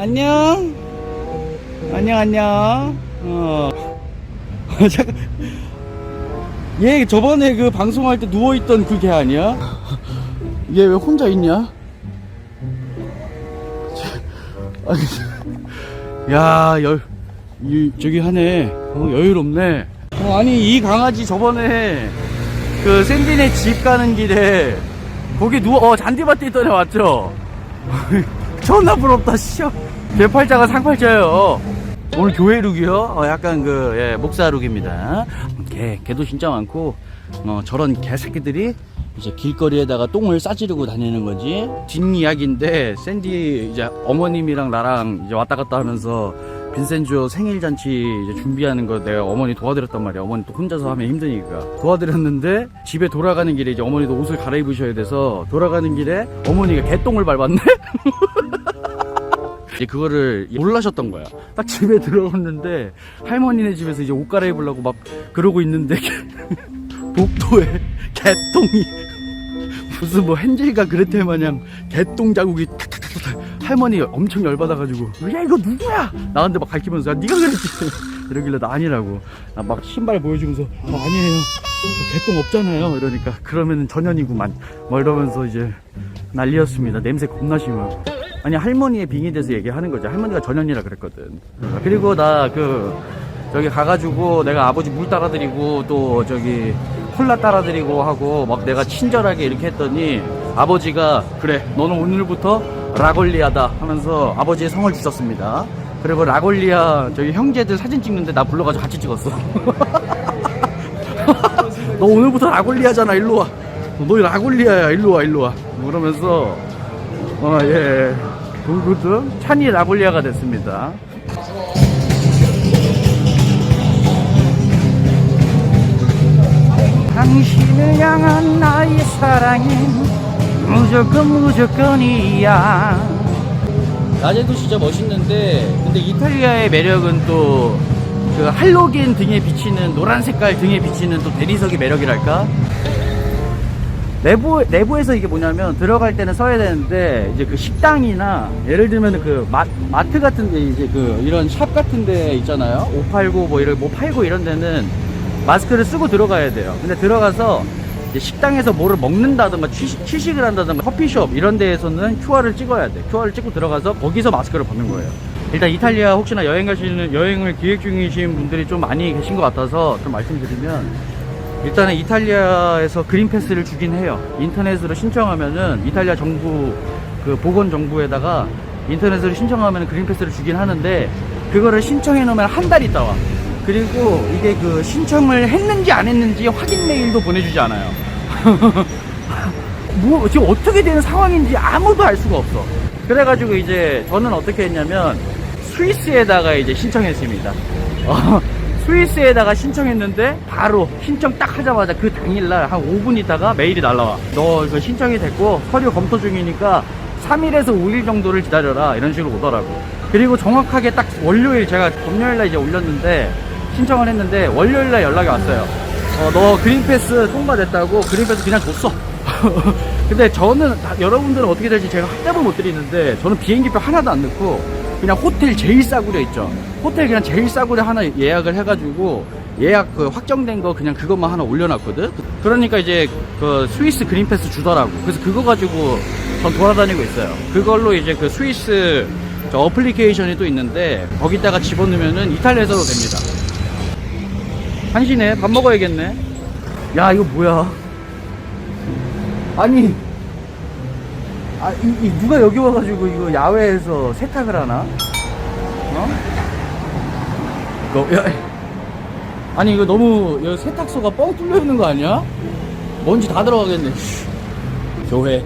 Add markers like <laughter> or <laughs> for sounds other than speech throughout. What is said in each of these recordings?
안녕. 안녕, 안녕. 어. <laughs> 얘 저번에 그 방송할 때 누워있던 그걔 아니야? 얘 왜 혼자 있냐? <laughs> 야, 열, 이, 저기 하네. 어, 여유롭네. 어, 아니, 이 강아지 저번에 그 샌디네 집 가는 길에 거기 누워, 어, 잔디밭에 있던 애 맞죠? <laughs> 존나 부럽다, 씨발. 개팔자가 상팔자예요. 오늘 교회 룩이요? 어, 약간 그, 예, 목사 룩입니다. 개, 개도 진짜 많고, 어, 저런 개새끼들이 이제 길거리에다가 똥을 싸지르고 다니는 거지. 뒷이야기인데, 샌디 이제 어머님이랑 나랑 이제 왔다 갔다 하면서 빈센주어 생일 잔치 준비하는 거 내가 어머니 도와드렸단 말이야. 어머니 또 혼자서 하면 힘드니까. 도와드렸는데 집에 돌아가는 길에 이제 어머니도 옷을 갈아입으셔야 돼서 돌아가는 길에 어머니가 개똥을 밟았네? <laughs> 이제 그거를 몰라셨던 거야. 딱 집에 들어갔는데 할머니네 집에서 이제 옷 갈아입으려고 막 그러고 있는데 <laughs> 복도에 개똥이 <laughs> 무슨 뭐 헨젤과 그레텔 마냥 개똥 자국이 탁탁탁탁 할머니 엄청 열받아가지고 야 이거 누구야? 나한테 막야 네가 그랬지. <laughs> 이러길래 나 아니라고. 나 막 신발 보여주면서 어, 아니에요. 저 개똥 없잖아요. 이러니까 그러면은 전현이구만. 뭐 이러면서 이제 난리였습니다. 냄새 겁나 심하고 아니 할머니의 빙의에 대해서 얘기하는 거죠 할머니가 전현이라 그랬거든. 그리고 나 그 저기 가가지고 내가 아버지 물 따라드리고 또 저기 콜라 따라드리고 하고 막 내가 친절하게 이렇게 했더니 아버지가 그래 너는 오늘부터 라골리아다 하면서 아버지의 성을 주셨습니다 그리고 라골리아 저기 형제들 사진 찍는데 나 불러가지고 같이 찍었어 <laughs> 너 오늘부터 라골리아잖아 일로 와. 너 라골리아야 일로 와 일로 와. 그러면서 어 예 그것도 찬이 라골리아가 됐습니다. 당신을 향한 나의 사랑은 무조건 무조건이야. 낮에도 진짜 멋있는데 근데 이탈리아의 매력은 또 그 할로겐 등에 비치는 노란 색깔 등에 비치는 또 대리석의 매력이랄까? 내부 내부에서 이게 뭐냐면 들어갈 때는 써야 되는데 이제 그 식당이나 예를 들면 그 마, 마트 같은 데 이제 그 이런 샵 같은 데 있잖아요. 옷 팔고 뭐 이런 뭐 팔고 이런 데는 마스크를 쓰고 들어가야 돼요. 근데 들어가서 이제 식당에서 뭐를 먹는다든가 취식, 취식 을 한다든가 커피숍 이런 데에서는 QR을 찍어야 돼 QR을 찍고 들어가서 거기서 마스크를 벗는 거예요 일단 이탈리아 혹시나 여행 가시는 여행을 기획 중이신 분들이 좀 많이 계신 것 같아서 좀 말씀드리면 일단은 이탈리아에서 그린 패스를 주긴 해요. 인터넷으로 신청하면은 이탈리아 정부 그 보건 정부에다가 인터넷으로 신청하면 그린 패스를 주긴 하는데 그거를 신청해 놓으면 한 달 있다 와. 그리고 이게 그 신청을 했는지 안 했는지 확인 메일도 보내주지 않아요. <laughs> 뭐 지금 어떻게 되는 상황인지 아무도 알 수가 없어. 그래가지고 이제 저는 어떻게 했냐면 스위스에다가 이제 신청했습니다. <laughs> 어, 스위스에다가 신청했는데 바로 신청 딱 하자마자 그 당일날 한 5분 있다가 메일이 날라와. 너 이거 신청이 됐고 서류 검토 중이니까 3일에서 5일 정도를 기다려라 이런 식으로 오더라고. 그리고 정확하게 딱 월요일 제가 금요일날 이제 올렸는데 신청을 했는데 월요일날 연락이 왔어요. 어, 너 그린패스 통과됐다고 그린패스 그냥 줬어. <laughs> 근데 저는 다- 여러분들은 어떻게 될지 제가 확답을 못 드리는데 저는 비행기표 하나도 안 넣고 그냥 호텔 제일 싸구려 있죠. 호텔 그냥 제일 싸구려 하나 예약을 해가지고 예약 그 확정된 거 그냥 그것만 하나 올려놨거든. 그러니까 이제 그 스위스 그린패스 주더라고. 그래서 그거 가지고 전 돌아다니고 있어요. 그걸로 이제 그 스위스 저 어플리케이션이 또 있는데 거기다가 집어넣으면은 이탈리아에서도 됩니다. 한시네 밥 먹어야겠네. 야 이거 뭐야? 아니 아, 이, 이 누가 여기 와가지고 이거 야외에서 세탁을 하나? 어? 이거, 야, 아니, 이거 너무, 여기 세탁소가 뻥 뚫려 있는 거 아니야? 먼지 다 들어가겠네. 씨. 교회. <laughs>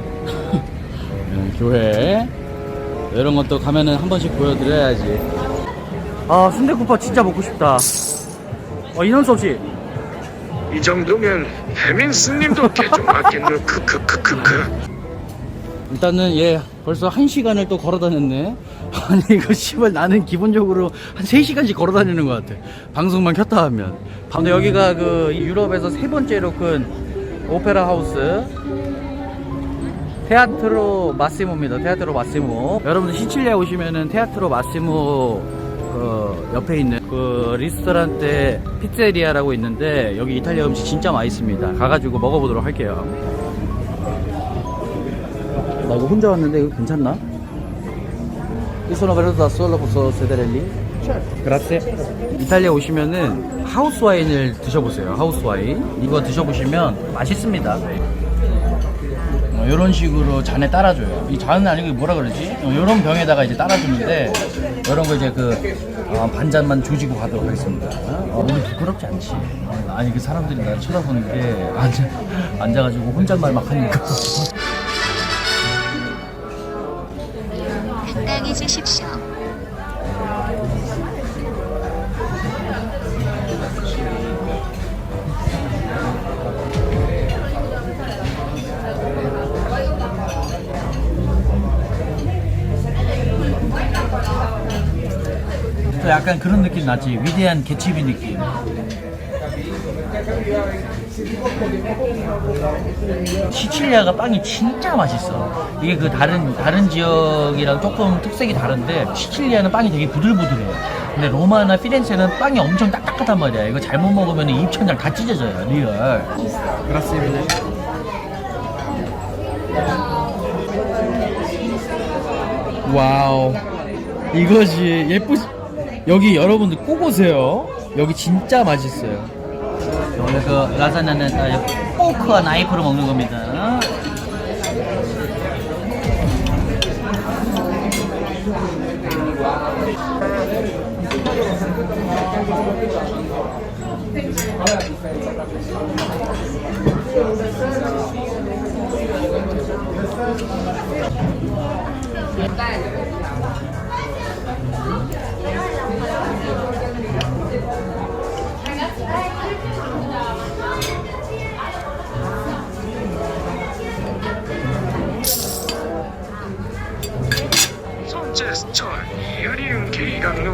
네, 교회. 이런 것도 가면은 한 번씩 보여드려야지. 아, 순대국밥 진짜 먹고 싶다. 어, 인원수 없이. 이 정도면 해민 스님도 개좀 맞겠네 크크크크크 일단은 얘 벌써 한 시간을 또 걸어 다녔네. 아니 이거 씨발 나는 기본적으로 한 3시간씩 걸어 다니는 것 같아. 방송만 켰다 하면. 근데 여기가 그 유럽에서 세 번째로 큰 오페라 하우스. 테아트로 마시모입니다. 테아트로 마시모. 여러분들 시칠리아 오시면은 테아트로 마시모 그 옆에 있는 그 리스토란테 피체리아라고 있는데 여기 이탈리아 음식 진짜 맛있습니다. 가가지고 먹어보도록 할게요. 나 이거 혼자 왔는데 이거 괜찮나? 이 sono venuto da solo posso sedere lì? Grazie. 이탈리아 오시면은 하우스 와인을 드셔보세요. 하우스 와인. 이거 드셔보시면 맛있습니다. 어, 이런 식으로 잔에 따라줘요. 이 잔은 아니고 뭐라 그러지? 어, 이런 병에다가 이제 따라주는데 이런 거 이제 그 어, 반잔만 조지고 가도록 하겠습니다. 어, 우리 부끄럽지 않지? 어, 아니 그 사람들이 나 쳐다보는 게 앉아 앉아가지고 혼잣말 막 하니까. 또 약간 그런 느낌 나지? 위대한 개치비 느낌. 시칠리아가 빵이 진짜 맛있어. 이게 그 다른 다른 지역이랑 조금 특색이 다른데 시칠리아는 빵이 되게 부들부들해. 근데 로마나 피렌체는 빵이 엄청 딱딱하단 말이야. 이거 잘못 먹으면 입천장 다 찢어져요 리얼. 와우. 이것이 예쁘 여기 여러분들 꼭 오세요. 여기 진짜 맛있어요. 원래 그 라자냐는 다 포크와 나이프로 먹는 겁니다 스철 여리운 개이강루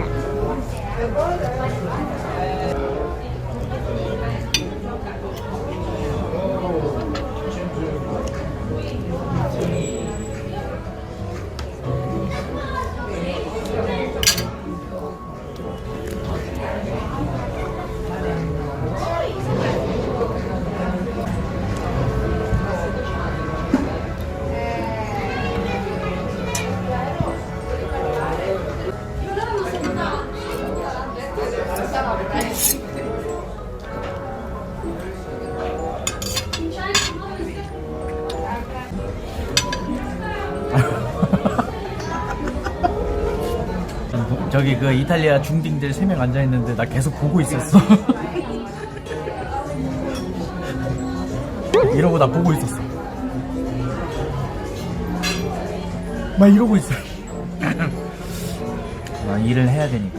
저기 그 이탈리아 중딩들 3명 앉아 있는데 나 계속 보고 있었어. <laughs> 이러고 나 보고 있었어. 막 이러고 있어. <laughs> 나 일을 해야 되니까.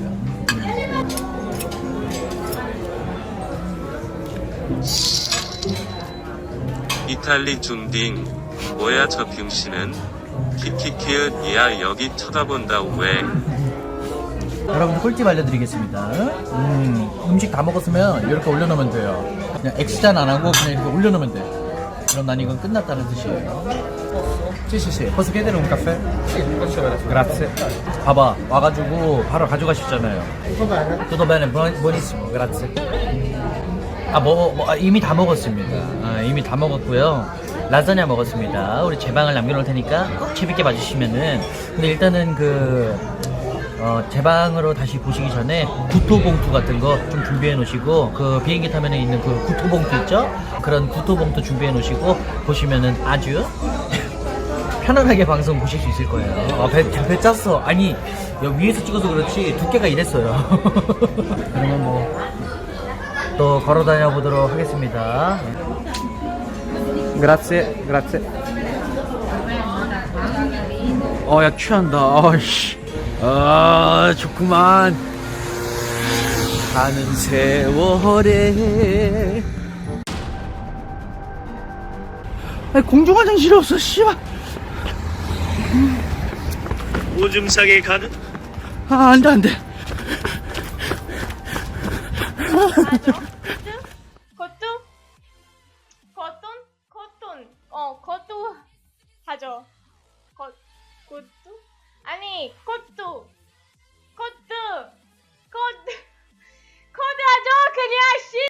이탈리 중딩 뭐야 저 병신은? 키키키은 얘야 여기 쳐다본다 왜 여러분들 꿀팁 알려드리겠습니다 음, 음식 다 먹었으면 이렇게 올려놓으면 돼요 그냥 X잔 안 하고 그냥 이렇게 올려놓으면 돼 그럼 난 이건 끝났다는 뜻이에요 un caffè? Sì, posso Grazie. 봐봐, 와가지고 바로 가져가셨잖아요. Tutto bene, buon-. 아, 뭐, 뭐, 아, 이미 다 먹었습니다. 아, 이미 다 먹었고요. 라자냐 먹었습니다. 우리 제 방을 남겨놓을 테니까 꼭 재밌게 봐주시면은. 근데 일단은 그, 어, 제 방으로 다시 보시기 전에 구토봉투 같은 거 좀 준비해 놓으시고, 그 비행기 타면 있는 그 구토봉투 있죠? 그런 구토봉투 준비해 놓으시고, 보시면은 아주 <laughs> 편안하게 방송 보실 수 있을 거예요. 아, 배, 배 짰어. 아니, 여기 위에서 찍어서 그렇지 두께가 이랬어요. <laughs> 그러면 뭐, 또 걸어 다녀 보도록 하겠습니다. 그라ție, 그라ție. 어, 야, 취한다. 어이씨. 아, 좋구만. 가는 세월에. 아니, 공중 화장실이 없어, 씨발. 오줌 싸게 가는 아, 안 돼, 안 돼. 겉도? 겉돈? 겉돈. 어, 겉도 하죠. 아니 코트. 코트. 꽃도 코드하죠? 그냥 씨.